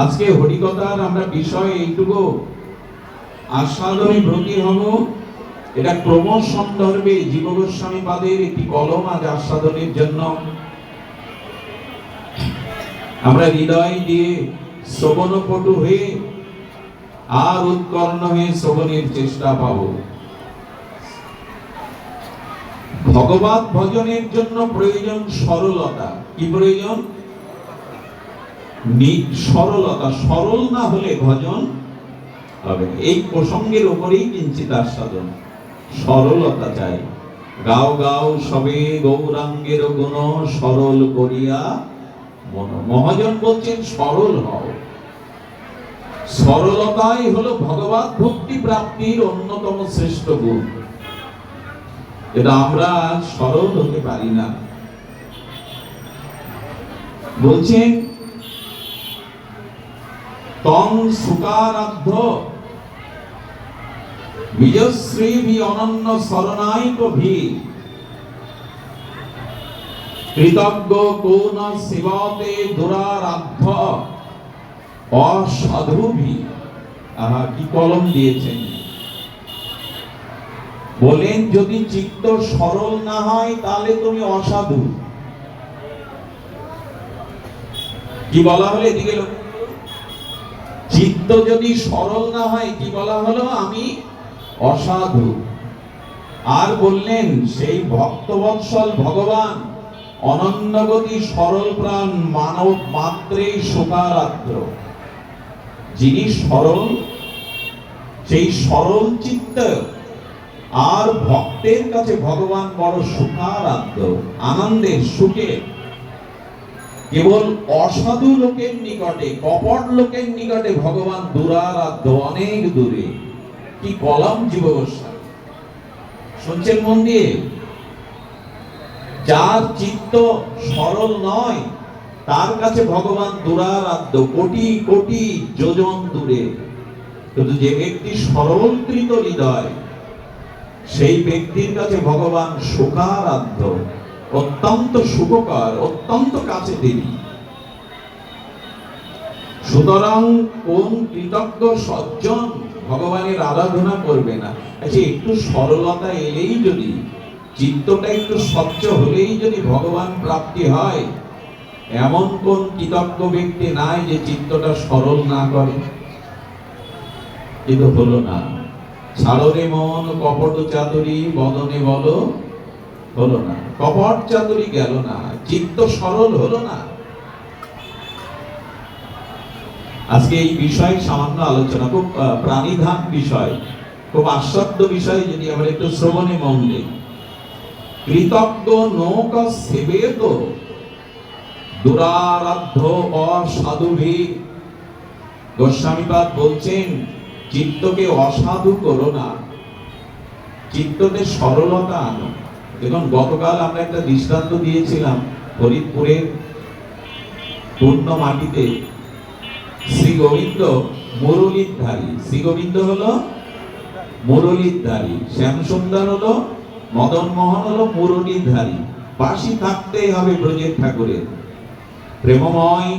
আজকে হরিকথার আমরা বিষয় এইটুকু। আস্বাদনে ব্রতী হব। এটা ক্রমশ সন্দর্ভে জীব গোস্বামী পাদের একটি কলম আজ আস্বাদনের জন্য। আমরা হৃদয় দিয়ে শ্রবণপটু হয়ে আর উৎকর্ণ হয়ে শ্রবণের চেষ্টা পাব। ভগবত ভজনের জন্য প্রয়োজন সরলতা। কি প্রয়োজন? সরলতা, সরল না হলে ভজন হবে এই প্রসঙ্গের উপরেই কিঞ্চিত আস্বাদন। সরলতা চাই। গাও গাও সবে গৌরাঙ্গের গুণ সরল করিয়া মন। মহাজন বলছেন, সরল হও। সরলতাই হলো ভগবত ভক্তি প্রাপ্তির অন্যতম শ্রেষ্ঠ গুণ। এটা আমরা সরল হতে পারি না। বলছেন তং সুকারাধ্য বিজশ্রী ভি অনন্য শরণাইক ভি কৃতজ্ঞ কোন শিবতে দুরারাধ্য। অসাধু ভি। আহা কি কলম দিয়েছেন? বলেন, যদি চিত্ত সরল না হয়, তাহলে তুমি অসাধু। কি বলা হলে এদিকে করুন। চিত্ত যদি সরল না হয়, কি বলা হলো? আমি অসাধু। আর বললেন, সেই ভক্তবৎসল ভগবান, অনন্যগতি সরল প্রাণ মানব মাত্রেই শোকারাদ্র যিনি সরল, সেই সরল চিত্ত, আর ভক্তের কাছে ভগবান বড় সুখারাধ্য আনন্দের সুখে কেবল অসাধু লোকের নিকটে, কপট লোকের নিকটে ভগবান দূরারাধ্য অনেক দূরে। কি কলম জীব শুনছেন মন দিয়ে? যার চিত্ত সরল নয়, তার কাছে ভগবান দূরারাধ্য কোটি কোটি যোজন দূরে। কিন্তু যে ব্যক্তি সরলকৃত হৃদয়, সেই ব্যক্তির কাছে ভগবান শোকারাধ্য অত্যন্ত সুখকর অত্যন্ত কাছে দেবী। সুতরাং কোন কৃতজ্ঞ সজ্জন ভগবানের আরাধনা করবে না? আচ্ছা একটু সরলতা এলেই যদি, চিত্তটা একটু স্বচ্ছ হলেই যদি ভগবান প্রাপ্তি হয়, এমন কোন কৃতজ্ঞ ব্যক্তি নাই যে চিত্তটা সরল না করে? কিন্তু হলো না ছাড়রে মন, কপট চাতুরি, বদনে বলো হলো না। কপট চাতুরি গেল না, চিত্ত সরল হলো না। আজকে এই বিষয় সামান্য আলোচনা, খুব প্রাণিধান বিষয়, খুব আস্বাদ্য বিষয় যদি আমরা একটু শ্রবণে মন দিই। কৃতজ্ঞ নৌক সেবেত, দুরারাধ্য অসাধুভি। গোস্বামীপাদ বলছেন, চিত্তকে অসাধু করো না, চিত্ততে সরলতা আনো। দেখুন গতকাল আমরা একটা দৃষ্টান্ত দিয়েছিলাম ফরিদপুরের পূর্ণ মাটিতে। শ্রী গোবিন্দ মুরলীর ধারী শ্রী গোবিন্দ হলো মুরলীর ধারী শ্যামসুন্দর হলো মদন মোহন হলো মুরলীর ধারী বাসি থাকতেই হবে ব্রজের ঠাকুরের প্রেমময়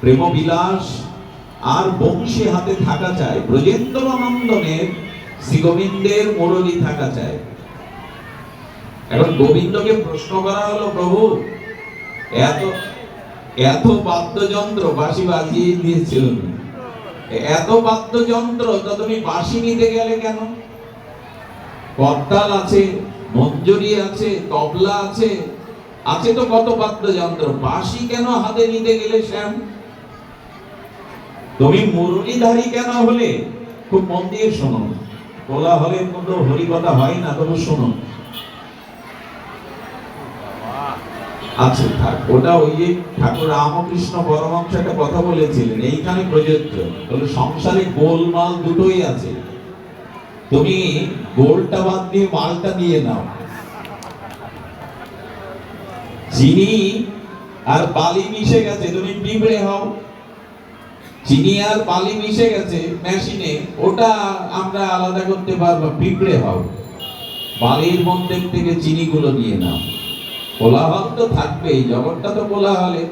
প্রেম বিলাস আর বংশী হাতে থাকা চায় ব্রজেন্দ্র নন্দনের শ্রী গোবিন্দের মুরলী থাকা চাই। এখন গোবিন্দকে প্রশ্ন করা হলো, প্রভু, এত এত বাদ্যযন্ত্র বাঁশি বাজিয়ে দিয়েছিল এত বাদ্যযন্ত্র তা তুমি বাঁশি নিতে গেলে কেন? করতাল আছে, মঞ্জুরি আছে, তবলা আছে আছে তো কত বাদ্যযন্ত্র। বাঁশি কেন হাতে নিতে গেলে, শ্যাম? তুমি মুরলীধারী কেন হলে? খুব মন দিয়ে শোনো। হলে কোনো হরিকথা হয় না, তবু শোনো। আচ্ছা থাক, ওটা ওই যে ঠাকুর রামকৃষ্ণ পরমহংস একটা কথা বলেছিলেন, এইখানে প্রযোজ্য। সংসারে গোলমাল দুটোই আছে। তুমি গোলটা বাদ দিয়ে মালটা নিয়ে নাও। চিনি আর বালি মিশে গেছে, তুমি পিঁপড়ে হও। চিনি আর বালি মিশে গেছে মেশিনে, ওটা আমরা আলাদা করতে পারব পিঁপড়ে হও। বালির মধ্যে থেকে চিনিগুলো নিয়ে নাও। কোলাহল তো থাকবেই, জগৎটা তো কোলাহলে।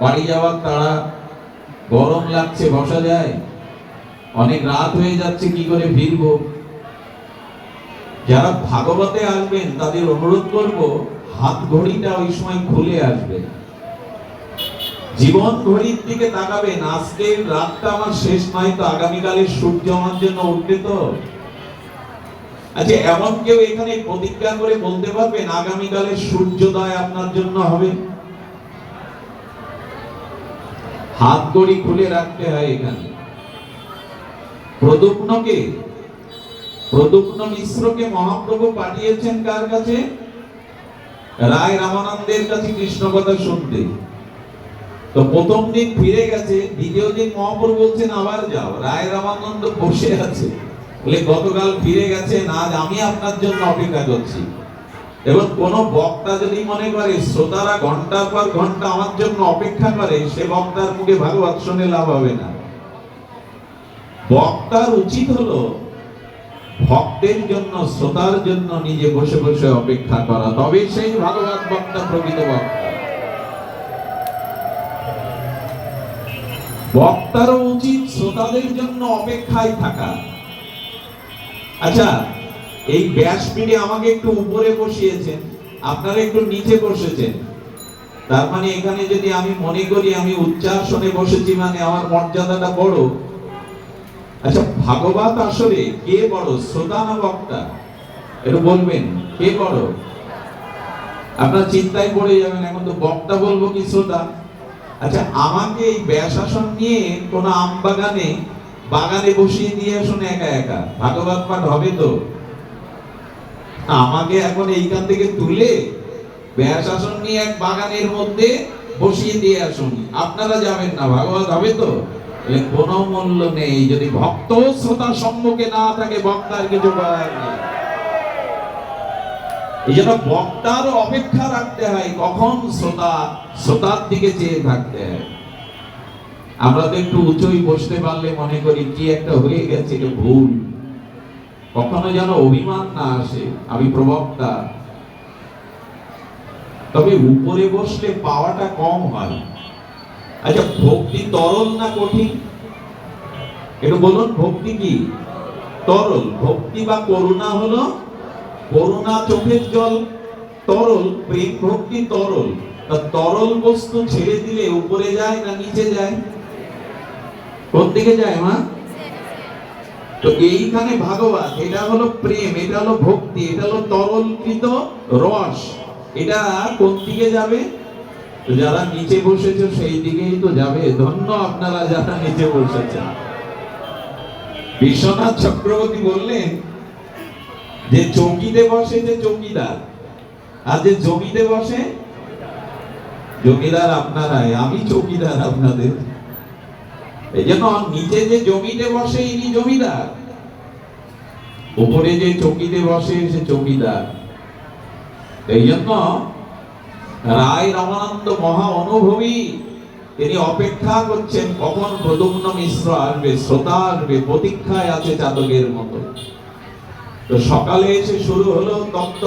বাড়ি যাওয়ার তারা গরম লাগছে, বসা যায়। অনেক রাত হয়ে যাচ্ছে, কি করে ফিরবো? যারা ভাগবতে আসবেন, তাদের অনুরোধ করব, হাত ঘড়িটা ওই সময় খুলে আসবে। জীবন ঘড়ির দিকে তাকাবেন, আজকের রাতটা আমার শেষ নয় তো, আগামীকালের সূর্য আমার জন্য উঠবে তো? আচ্ছা এমন কেউ এখানে প্রতিজ্ঞা করে বলতে পারবেন আগামীকালের সূর্যোদয় আপনার জন্য হবে? হাত ঘড়ি খুলে রাখতে হয় এখানে। মিশ্রকে মহাপ্রভু পাঠিয়েছেন কার কাছে? রায় রামানন্দের কাছে কৃষ্ণ কথা শুনতে। তো প্রথম দিন ফিরে গেছে, দ্বিতীয় দিন মহাপ্রভু বলছেন, আবার যাও। রায় রামানন্দ বসে আছে। বলে, গতকাল ফিরে গেছেন, আজ আমি আপনার জন্য অপেক্ষা করছি। এবং কোন বক্তা যদি মনে করে, শ্রোতারা ঘণ্টার পর ঘণ্টা আমার জন্য অপেক্ষা করে, সে বক্তার মুখে ভাগবত শুনে লাভ হবে না। বক্তার উচিত হলো, ভক্তের জন্য, শ্রোতার জন্য নিজে বসে বসে অপেক্ষা করা। তবে সেই ভাগবত বক্তা প্রকৃত বক্তা। বক্তারও উচিত শ্রোতাদের জন্য অপেক্ষায় থাকা। আচ্ছা এই ব্যাসপীঠে আমাকে একটু উপরে বসিয়েছেন, আপনারা একটু নিচে বসেছেন। তার মানে এখানে যদি আমি মনে করি আমি উচ্চাসনে বসেছি মানে আমার মর্যাদাটা বড়। আচ্ছা ভাগবত আসলে কে বড়? শ্রোতা না বক্তা? একটু বলবেন, কে বড়? আপনার চিন্তায় পড়ে যাবেন, এখন তো বক্তা বলব কি শ্রোতা? আচ্ছা আমাকে এই ব্যাসাসন নিয়ে কোন আম বাগানে বসিয়ে দিয়ে আসুন একা একা। ভাগবত পাঠ হবে তো? আমাকে এখন এইখান থেকে তুলে ব্যাসাসন নিয়ে এক বাগানের মধ্যে বসিয়ে দিয়ে আসুন। আপনারা যাবেন না ভাগবত হবে তো? কোনো মূল্য নেই। যদি ভক্ত শ্রোতা সম্মুখে না থাকে, বক্তার কিছু করার এই জন্য বক্তার অপেক্ষা রাখতে হয়। কখন শ্রোতা, শ্রোতার দিকে চেয়ে থাকতে হয়। আমরা তো একটু উঁচুই বসতে পারলে মনে করি কি একটা হয়ে গেছে, এটা ভুল। কখনো যেন অভিমান না আসে, আমি প্রবক্তা। তবে উপরে বসলে পাওয়াটা কম হয়। আচ্ছা ভক্তি তরল না কঠিন? একটু বলুন, ভক্তি কি? তরল। ভক্তি বা করুণা হলো করুণা চোখের জল। তরল, প্রেম, ভক্তি তরল। তরল বস্তু ছেড়ে দিলে উপরে যায় না নিচে যায়? কোন দিকে যায়, মা? তো এইখানে ভাগবত, এটা হলো প্রেম, এটা হলো ভক্তি, এটা হলো তরলকৃত রস। এটা কোন দিকে যাবে? তো যারা নিচে বসেছে সেই দিকেই তো যাবে। ধন্য আপনারা যারা নিচে বসেছেন বিশ্বনাথ চক্রবর্তী বললেন যে চৌকিতে বসে যে চৌকিদার আর যে জমিতে বসে, জমিদার আপনারাই। আমি চৌকিদার আপনাদের। এই জন্য নিচে যে জমিতে বসে ইনি জমিদার, উপরে যে চৌকিতে বসে সে চৌকিদার। এই জন্য রায় মহা অনুভবী, তিনি অপেক্ষা করছেন কখন প্রদুম্ন মিশ্র আসবে, শ্রোতা আসবে, প্রতীক্ষায় আছে চাতকের মতো। তো সকালে এসে শুরু হলো তত্ত্ব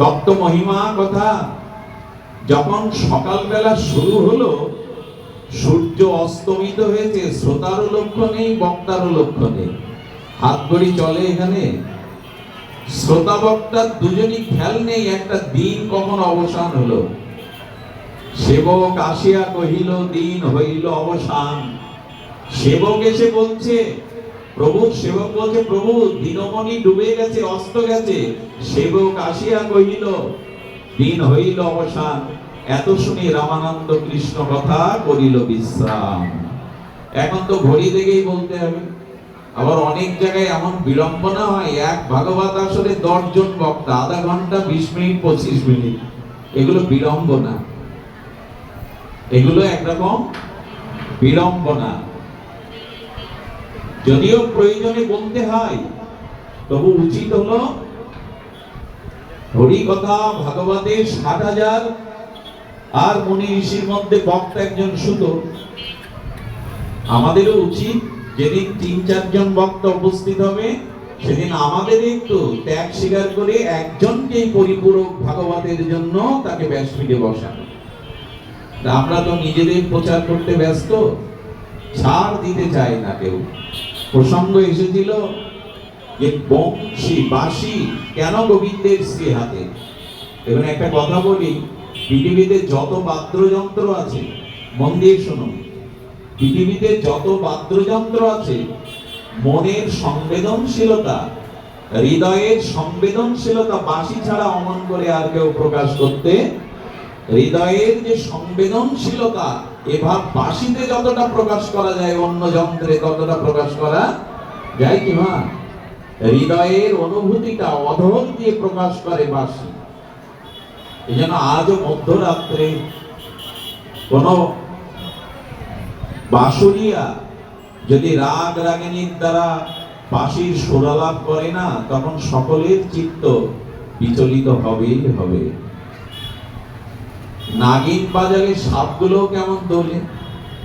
তত্ত্ব মহিমা কথা। যখন সকালবেলা শুরু হলো সূর্য অস্তমিত হয়েছে, শ্রোতারও লক্ষ্য নেই, বক্তারও লক্ষ্য নেই। হাত ঘড়ি চলে এখানে। শ্রোতা বক্তার দুজনই খেয়াল নেই, একটা দিন কখন অবসান হলো? সেবক আসিয়া কহিল, দিন হইল অবসান। সেবক এসে বলছে, প্রভু, সেবক বলছে, প্রভু, দিনমণি ডুবে গেছে, অস্ত গেছে। সেবক আসিয়া কহিল, দিন হইল অবসান। এত শুনি রামানন্দ কৃষ্ণ কথা করিল বিশ্রাম। এখন তো ঘড়ি দেখেই বলতে হবে। আবার অনেক জায়গায় এমন বিড়ম্বনা হয়, এক ভাগবত আসলে দশ জন বক্তা, আধা ঘণ্টা বিশ মিনিট, পঁচিশ মিনিট। এগুলো বিড়ম্বনা। এগুলো একরকম বিড়ম্বনা। যদিও প্রয়োজনে বলতে হয়, তবু উচিত হলো হরি কথা ভাগবতের ষাট হাজার আর মনি ঋষির মধ্যে বক্তা একজন শুধু আমাদেরও উচিত যেদিন তিন, চারজন বক্তা উপস্থিত হবে, সেদিন আমাদের একটু ত্যাগ স্বীকার করে একজনকেই পরিপূরক ভাগবতের জন্য তাকে ব্যাসপীঠে বসানো আমরা তো নিজেদের প্রচার করতে ব্যস্ত, ছাড় দিতে চাই না কেউ। প্রসঙ্গ এসেছিল যে বংশী, বাঁশি কেন গোবিন্দের শ্রী হাতে এবং একটা কথা বলি পৃথিবীতে যত বাদ্যযন্ত্র আছে মন দিয়ে শুনুন পৃথিবীতে যত বাদ্যযন্ত্র আছে, মনের সংবেদনশীলতা, হৃদয়ের সংবেদনশীলতা বাঁশি ছাড়া অমন করে আর কেউ প্রকাশ করতে, হৃদয়ের যে সংবেদনশীলতা এভাব বাঁশিতে যতটা প্রকাশ করা যায়, অন্য যন্ত্রে ততটা প্রকাশ করা যায় কি মা হৃদয়ের অনুভূতিটা অধর দিয়ে প্রকাশ করে বাঁশি। এই জন্য আজও মধ্যরাত্রে কোন বাঁশুরিয়া যদি রাগ রাগিনীর দ্বারা বাঁশির সুরালাপ করে না তখন সকলের চিত্ত বিচলিত হবেই হবে নাগিন বাজারে সাপগুলো কেমন দোলে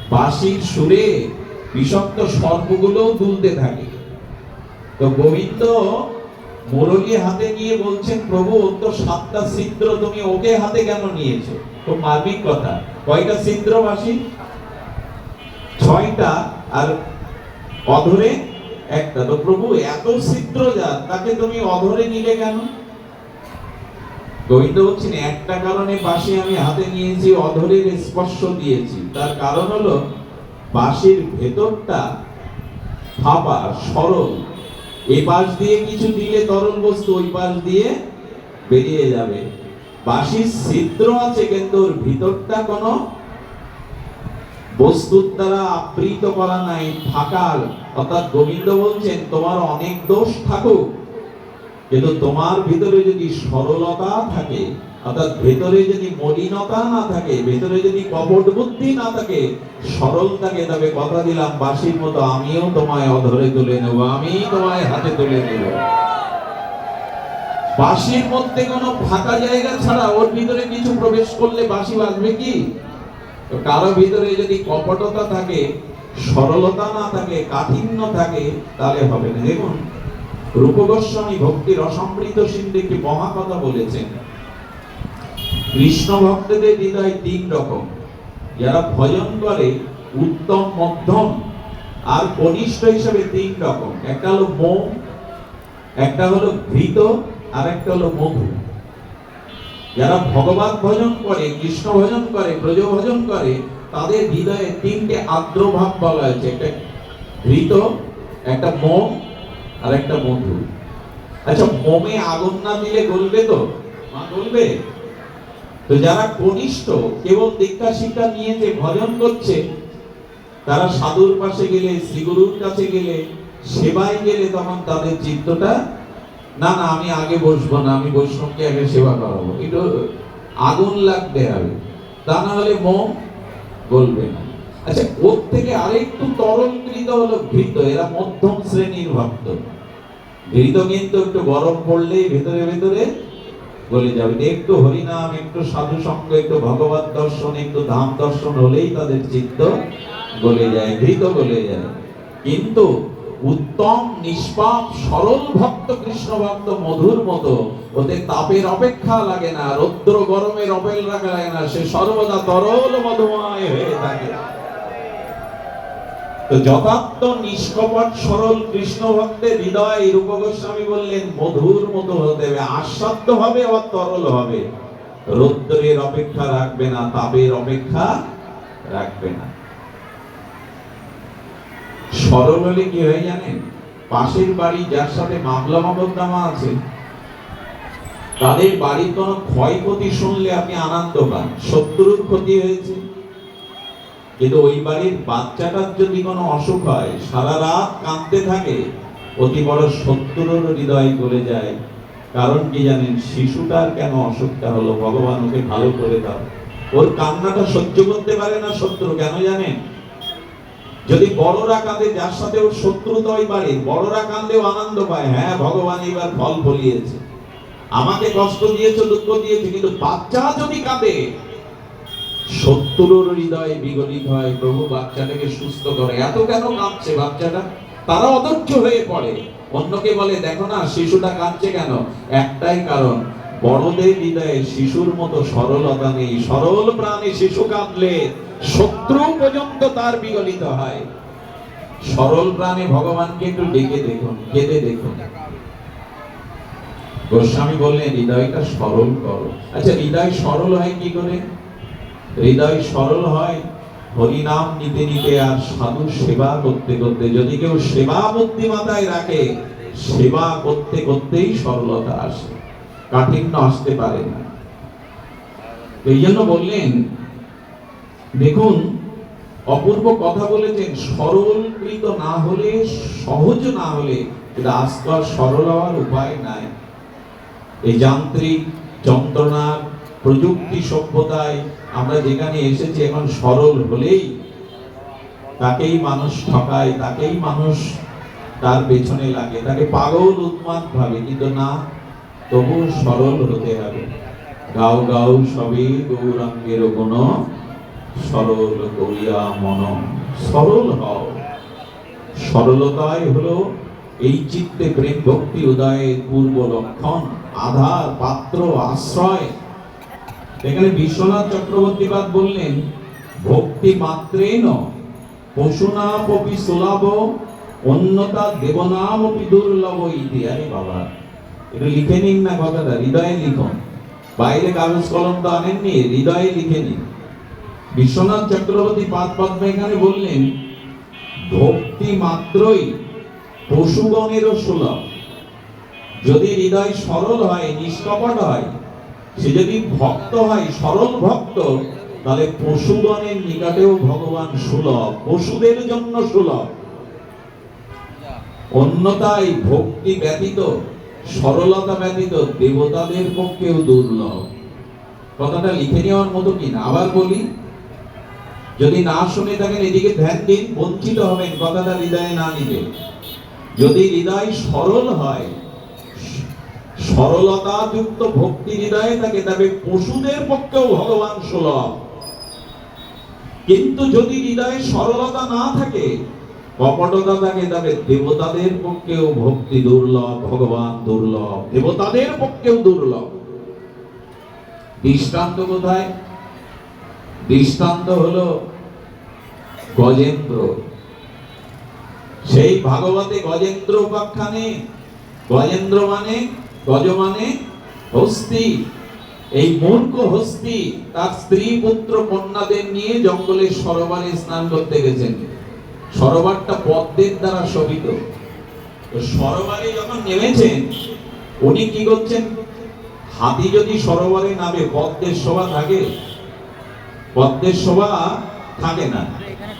বাঁশির সুরে বিষাক্ত সর্পগুলোও দুলতে থাকে তো গোবিন্দ মুরলী হাতে নিয়ে বলছেন, প্রভু তো সাতটা ছিদ্র, তুমি ওকে হাতে কেন নিয়েছো? খুব মার্মিক কথা। কয়টা ছিদ্র বাসি ছয়টা, আর অধরে একটা। তো প্রভু, এত ছিদ্র যার, তাকে তুমি অধরে নিলে কেন? গোবিন্দ বলছেন একটা কারণে বাঁশি আমি হাতে নিয়েছি অধরের স্পর্শ দিয়েছি। তার কারণ হলো, বাঁশির ভেতরটা ফাঁপা সরল। পাশ দিয়ে কিছু দিলে তরল বস্তু, ওই পাশ দিয়ে বেরিয়ে যাবে। বাঁশির ছিদ্র আছে, কিন্তু ওর ভিতরটা কোনো বস্তুর দ্বারা আবৃত করা নাই ফাঁকার অর্থাৎ গোবিন্দ বলছেন, তোমার অনেক দোষ থাকুক, কিন্তু তোমার ভিতরে যদি সরলতা থাকে অর্থাৎ ভেতরে যদি মলিনতা না থাকে, ভেতরে যদি কপট বুদ্ধি না থাকে, সরল থাকে তবে কথা দিলাম বাসির মতো আমিও তোমায় অধরে তুলে নেব আমি তোমায় হাতে তুলে নেব। বাঁশির মধ্যে কোনো ফাঁকা জায়গা ছাড়া ওর ভিতরে কিছু প্রবেশ করলে বাঁশি বাজবে কি? কারও ভিতরে যদি কপটতা থাকে, সরলতা না থাকে, কাঠিন্য থাকে, তাহলে হবে না। দেখুন রূপ গোস্বামী ভক্তির অসম্পৃত সিন্ধু একটি মহা কথা বলেছেন কৃষ্ণ ভক্তদের হৃদয় তিন রকম। যারা ভজন করে, উত্তম, মধ্যম আর কনিষ্ঠ হিসেবে তিন রকম। একটা হলো মোম একটা হলো ঘৃত আর একটা হলো মধু। যারা ভগবান ভজন করে, কৃষ্ণ ভজন করে, ব্রজ ভজন করে, তাদের হৃদয়ে তিনটে আর্দ্র ভাব বলা হয়েছে। একটা ঘৃত, একটা মোম আর একটা মধু। আচ্ছা মোমে আগুন না দিলে গলবে তো? মা, গলবে? তো যারা কনিষ্ঠ, কেবল দীক্ষা শিক্ষা নিয়ে যে ভজন করছে, তারা সাধুর পাশে গেলে, শ্রীগুরুর কাছে গেলে, সেবায় গেলে তখন তাদের চিত্তটা, না না, আমি আগে বসবো না, আমি বৈষ্ণবকে আগে সেবা করাবো। একটু আগুন লাগতে হবে। তা না হলে মোম বলবে না। আচ্ছা ওর থেকে আরেকটু তরলকৃত হলো ঘৃত এরা মধ্যম শ্রেণির ভক্ত। ঘৃত কিন্তু একটু গরম পড়লেই ভেতরে ভেতরে গলে যাবে একটু হরিনাম, একটু সাধু সঙ্গ, একটু ভগবত দর্শন, একটু ধাম দর্শন হলেই তাদের চিত্ত গলে যায় ঘৃত গলে যায়। কিন্তু উত্তম, নিষ্পাপ, সরল ভক্ত, কৃষ্ণ ভক্ত, মধুর মতো, ওতে তাপের অপেক্ষা লাগে না, রৌদ্র গরমের অপেল লাগে না, সে সর্বদা তরল মধুময় হয়ে থাকে। তো যথার্থ নিষ্কপট সরল কৃষ্ণ ভক্তের হৃদয় রূপ গোস্বামী বললেন, মধুর মতো হতে হবে আস্বাদ্য হবে, আবার তরল হবে। রৌদ্রের অপেক্ষা রাখবে না, তাপের অপেক্ষা রাখবে না। সরল হলে কি হয় জানেন? পাশের বাড়ি যার সাথে মামলা মকদ্দমা আছে, তাদের বাড়ির কোনো ক্ষয়ক্ষতি শুনলে আপনি আনন্দ পান। শত্রুর ক্ষতি হয়েছে। কিন্তু ওই বাড়ির বাচ্চাটার যদি কোনো অসুখ হয়, সারা রাত কাঁদতে থাকে, অতি বড় শত্রুর হৃদয় গলে যায়। কারণ কি জানেন, শিশুটার কেন অসুখটা হলো? ভগবান ওকে ভালো করে দাও। ওর কান্নাটা সহ্য করতে পারে না শত্রু, কেন জানেন? যদি বড়রা কাঁদে, যার সাথে ওর শত্রুতা ওই বাড়ির বড়রা কাঁদলেও আনন্দ পায়। হ্যাঁ ভগবান এবার ফল ফলিয়েছে। আমাকে কষ্ট দিয়েছে, দুঃখ দিয়েছে, কিন্তু বাচ্চা যদি কাঁদে শত্রুর হৃদয়ে বিগলিত হয়, প্রভু বাচ্চাটাকে সুস্থ করে। এত কেন কাঁদছে বাচ্চাটা? তারা অধৈর্য হয়ে পড়ে। অন্যকে বলে, দেখো না, শিশুটা কাঁদছে কেন? একটাই কারণ, বড়দের হৃদয়ে শিশুর মতো সরলতা নেই। সরল প্রাণে শিশু কাঁদলে শত্রু পর্যন্ত তার বিগলিত হয়। সরল প্রাণে ভগবানকে একটু ডেকে দেখুন, কেঁদে দেখুন। গোস্বামী বললেন, হৃদয়টা সরল করো। আচ্ছা হৃদয় সরল হয় কি করে? হৃদয় সরল হয়, হরিনাম নিতে নিতে আর সাধু সেবা করতে করতে, যদি কেউ সেবা বুদ্ধিমাতায় রাখে, সেবা করতে করতেই সরলতা আসে, কাঠিন্য আসতে পারে না। এই জন্য বললেন, দেখুন, অপূর্ব কথা বলেছেন, সরলকৃত না হলে, সহজ না হলে, কিন্তু আজকাল সরল হওয়ার উপায় নাই। এই যান্ত্রিক যন্ত্রণার, প্রযুক্তি সভ্যতায় আমরা যেখানে এসেছি এখন সরল হলেই তাকেই মানুষ ঠকায়, তাকেই মানুষ তার পেছনে লাগে। তাকে পাগল উন্মাদ ভাবে, কিন্তু না, তবু সরল হতে হবে। গাও গাও সবে গৌরাঙ্গের গুণ, সরল করিয়া মন। সরল হও। সরলতাই হলো এই চিত্তে প্রেম, ভক্তি উদয়ের পূর্ব লক্ষণ, আধার, পাত্র, আশ্রয়। এখানে বিশ্বনাথ চক্রবর্তীবাদ বললেন, ভক্তি মাত্রেন পশুনাপি সুলভ, অন্যতা দেবনামপি দুর্লভ ইতি। আরে বাবা, এটা লিখে নিন না কথাটা, হৃদয়ে লিখুন। বাইরে কাগজ কলম তো আনেননি, হৃদয়ে লিখে নিন। বিশ্বনাথ চক্রবর্তী পাদ পদ্ম এখানে বললেন, ভক্তি মাত্রই পশুগণেরও সুলভ। যদি হৃদয় সরল হয়, নিষ্কপট হয় সে যদি ভক্ত হয় সরল ভক্ত, তাহলে পশুগণের নিকটেও ভগবান সুলভ, পশুদের জন্য সুলভ। অন্যতায় ভক্তি ব্যতীত, সরলতা ব্যতীত দেবতাদের পক্ষেও দুর্লভ। কথাটা লিখে নেওয়ার মতো কিনা আবার বলি, যদি না শুনে থাকেন, এদিকে ধ্যান দিন, বঞ্চিত হবেন, কথাটা হৃদয়ে না নিবে যদি হৃদয় সরল হয় সরলতা যুক্ত ভক্তি হৃদয়ে থাকে তবে পশুদের পক্ষেও ভগবান সুলভ। কিন্তু যদি হৃদয়ে সরলতা না থাকে, কপটতা থাকে তবে দেবতাদের পক্ষেও ভক্তি দুর্লভ, ভগবান দুর্লভ, দেবতাদের পক্ষেও দুর্লভ। দৃষ্টান্ত কোথায়? দৃষ্টান্ত হলো গজেন্দ্র। সেই ভাগবতে গজেন্দ্র উপাখ্যানে, গজেন্দ্র মানে গজ মানে হস্তি, এই মূর্খ হস্তি, তার স্ত্রী পুত্র কন্যাদের নিয়ে জঙ্গলের সরোবরে স্নান করতে গেছেন। সরোবরটা পদ্মের দ্বারা শোভিত। সরোবরে যখন নেমেছেন, উনি কি করছেন? হাতি যদি সরোবরে নামে, পদ্মের শোভা থাকে? পদ্মের শোভা থাকে না।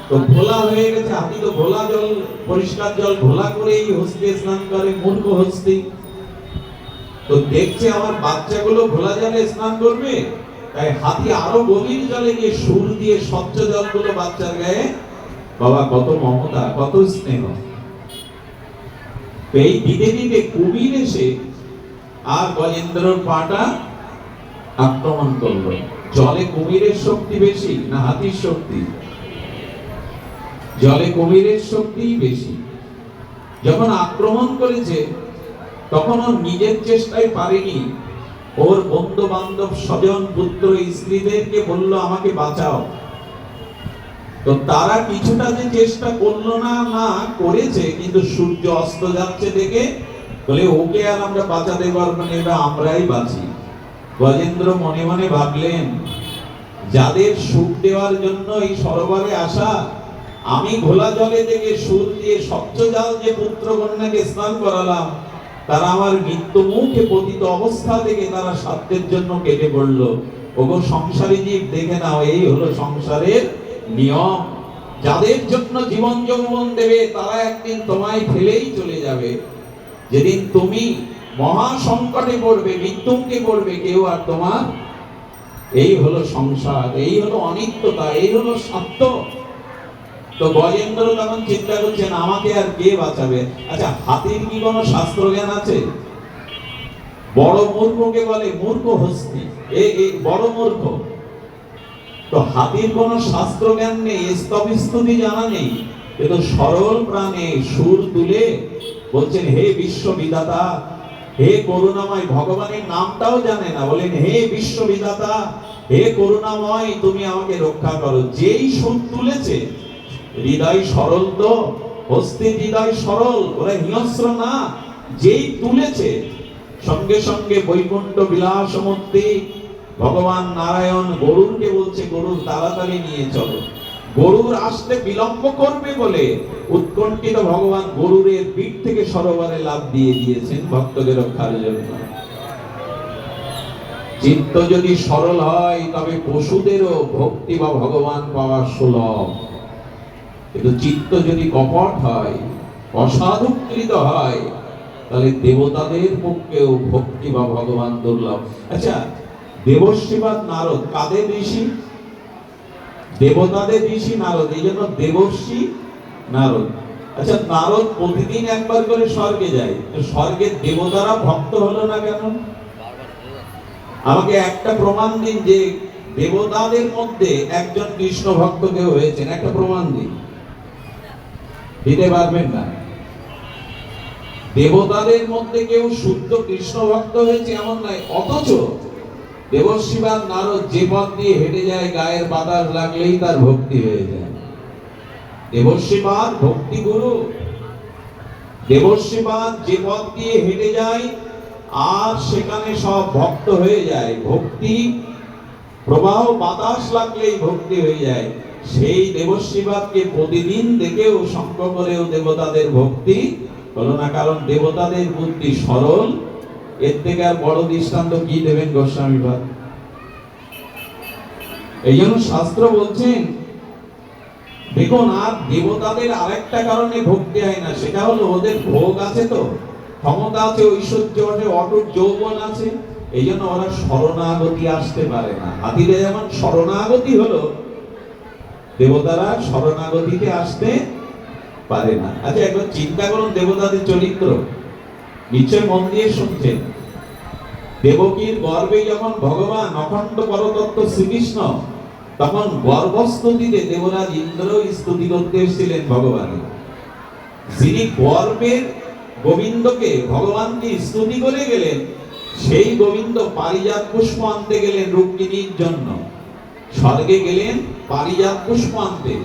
তো ভোলা হয়ে গেছে, হাতি তো ভোলা জল, পরিষ্কার জল, ভোলা করেই হস্তি স্নান করে মূর্খ হস্তি। তো দেখছে আমার বাচ্চাগুলো ভোলা জলে স্নান করবে? তাই হাতি আরও গভীর জলে গিয়ে সুর দিয়ে স্বচ্ছ জলগুলো বাচ্চার গায়ে, বাবা কত মমতা, কত স্নেহ। এই দিতে দিতে কুমির এসে আর গজেন্দ্রর পাটা আক্রমণ করল। জলে কুমিরের শক্তি বেশি না হাতির শক্তি? জলে কুমিরের শক্তি বেশি। যখন আক্রমণ করেছে তখন ও নিজের চেষ্টায় পারেনি। ওর বন্ধু বান্ধব স্বজন, পুত্র, স্ত্রীদেরকে বলল, আমাকে বাঁচাও। তো তারা কিছুটা যে চেষ্টা করল না না করেছে, কিন্তু সূর্য অস্ত যাচ্ছে দেখে। বলে, ওকে আর আমরা বাঁচাতে পারব না, এবার আমরাই বাঁচি। গজেন্দ্র মনে মনে ভাবলেন, যাদের সুখ দেওয়ার জন্য এই সরোবরে আসা, আমি ঘোলা জলে থেকে সুর দিয়ে স্বচ্ছ জাল যে পুত্র কন্যাকে স্নান করালাম তারা আমার মৃত্যু মুখে পতিত অবস্থা থেকে তারা সাধ্যের জন্য কেটে পড়ল। ওগো সংসারী জীব, দেখে নাও, এই হলো সংসারের নিয়ম। যাদের জন্য জীবন যৌবন দেবে, তারা একদিন তোমায় ফেলেই চলে যাবে। যেদিন তুমি মহা সংকটে পড়বে মৃত্যুকে পড়বে, কেউ আর তোমার, এই হলো সংসার, এই হলো অনিত্যতা, এই হলো সত্য তো গজেন্দ্র তখন চিন্তা করছেন, আমাকে আর কে বাঁচাবে? আচ্ছা হাতির কি কোনো শাস্ত্র জ্ঞান আছে? বড় মূর্খকে বলে মূর্খ হস্তি। এ বড় মূর্খ। তো হাতির কোনো শাস্ত্র জ্ঞান নেই স্তবিস্তুতি জানা নেই। কিন্তু সরল প্রাণে সুর তুলে বলছেন, হে বিশ্ব বিধাতা হে করুণাময়, ভগবানের নামটাও জানে না। বলেন, হে বিশ্ববিদাতা হে করুণাময়, তুমি আমাকে রক্ষা করো। যেই সুর তুলেছে হৃদয় সরল তো, হস্তে হৃদয় সরল ওরা হিংস্র না, যেই তুলেছে। সঙ্গে সঙ্গে বৈকুণ্ঠ বিলাস মধ্যে ভগবান নারায়ণ গরুরকে বলছে, গরুর, তাড়াতাড়ি নিয়ে চলো। গরুর আসতে বিলম্ব করবে বলে উৎকণ্ঠিত ভগবান গরুরের পিঠ থেকে সরোবরে লাভ দিয়ে দিয়েছেন ভক্তদের রক্ষার জন্য। চিত্ত যদি সরল হয়, তবে পশুদেরও ভক্তি বা ভগবান পাওয়া সুলভ। কিন্তু চিত্ত যদি কপট হয়, অসাধুকৃত হয়, তাহলে দেবতাদের পক্ষেও ভক্তি বা ভগবান দুর্লভ। আচ্ছা দেবশ্রীবাদ নারদ, কাদের ঋষি? দেবতাদের ঋষি নারদ, এই জন্য দেবশ্রী নারদ। আচ্ছা নারদ প্রতিদিন একবার করে স্বর্গে যায় স্বর্গের দেবতারা ভক্ত হলো না কেন? আমাকে একটা প্রমাণ দিন যে দেবতাদের মধ্যে একজন কৃষ্ণ ভক্ত কেউ হয়েছেন, একটা প্রমাণ দিন। দিতে পারবেন না। দেবতাদের মধ্যে কেউ শুদ্ধ কৃষ্ণ ভক্ত হয়েছে এমন নয়, অথচ দেবশিবান নারদ যে পথ দিয়ে হেঁটে যায়, গায়ের বাতাস লাগলেই তার ভক্তি হয়ে যায়। দেবশিবান ভক্তি গুরু। দেবশিবান যে পথ দিয়ে হেঁটে যায়, আর সেখানে সব ভক্ত হয়ে যায়। ভক্তি প্রবাহ, বাতাস লাগলেই ভক্তি হয়ে যায়। সেই দেবশিবাদকে প্রতিদিন দেখেও সঙ্গ করেও দেবতাদের ভক্তি। হলো না, কারণ দেবতাদের বুদ্ধি সরল। এর থেকে আর বড় দৃষ্টান্ত কি দেবেন গোস্বামী ভাত এই জন্য শাস্ত্র বলছেন, দেখুন, আর দেবতাদের আরেকটা কারণে ভক্তি হয় না, সেটা হলো ওদের ভোগ আছে তো, ক্ষমতা আছে, ঐশ্বর্য আছে, অটুট যৌবন আছে। এই জন্য ওরা শরণাগতি আসতে পারে না। হাতিরে যেমন শরণাগতি হলো দেবতারা শরণাগতিতে আসতে পারে না। আচ্ছা একবার চিন্তা করুন দেবতাদের চরিত্র। নিশ্চয় মন দিয়ে শুনছেন। দেবকীর গর্বে যখন ভগবান অখণ্ড পরতত্ত্ব শ্রীকৃষ্ণ, তখন গর্ভস্তুতিতে দেবরাজ ইন্দ্র স্তুতি করতে এসেছিলেন ভগবানের যিনি গর্বের গোবিন্দকে ভগবানকে স্তুতি করে গেলেন, সেই গোবিন্দ পারিজাত পুষ্প আনতে গেলেন রুক্মিণীর জন্য। স্বর্গে গেলেন, পারিজাত পুষ্প আনতে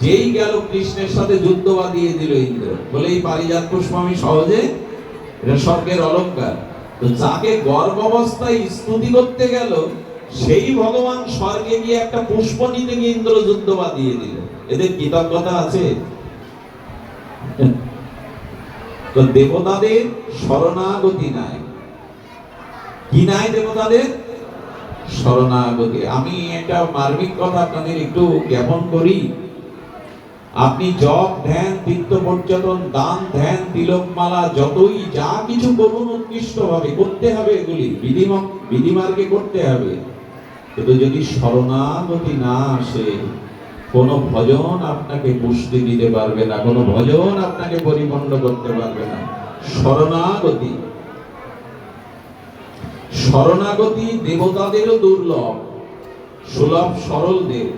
যেই গেল কৃষ্ণের সাথে যুদ্ধ বাঁধিয়ে দিল ইন্দ্র। বলে, এই পারিজাত পুষ্প আমি সহজে এটা স্বর্গের অলঙ্কার। তো যাকে গর্ভ অবস্থায় স্তুতি করতে গেল, সেই ভগবান স্বর্গে গিয়ে একটা পুষ্প নিতে গিয়ে ইন্দ্র যুদ্ধ বাঁধিয়ে দিল। এদের কৃতজ্ঞতা আছে? তো দেবতাদের শরণাগতি নাই। কি নাই দেবতাদের? শরণাগতি। আমি একটা মার্মিক কথা আপনাদের একটু জ্ঞাপন করি। আপনি জপ, ধ্যান, তীর্থ, পর্যটন, দান, ধ্যান, তিলকমালা, যতই যা কিছু করুন উৎকৃষ্ট ভাবে, করতে হবে এগুলি। বিধিমক বিধিমার্গে করতে হবে। কিন্তু যদি শরণাগতি না আসে, কোন ভজন আপনাকে পুষ্টি দিতে পারবে না, কোন ভজন আপনাকে পরিপূর্ণ করতে পারবে না। শরণাগতি। শরণাগতি দেবতাদেরও দুর্লভ সুলভ সরলদের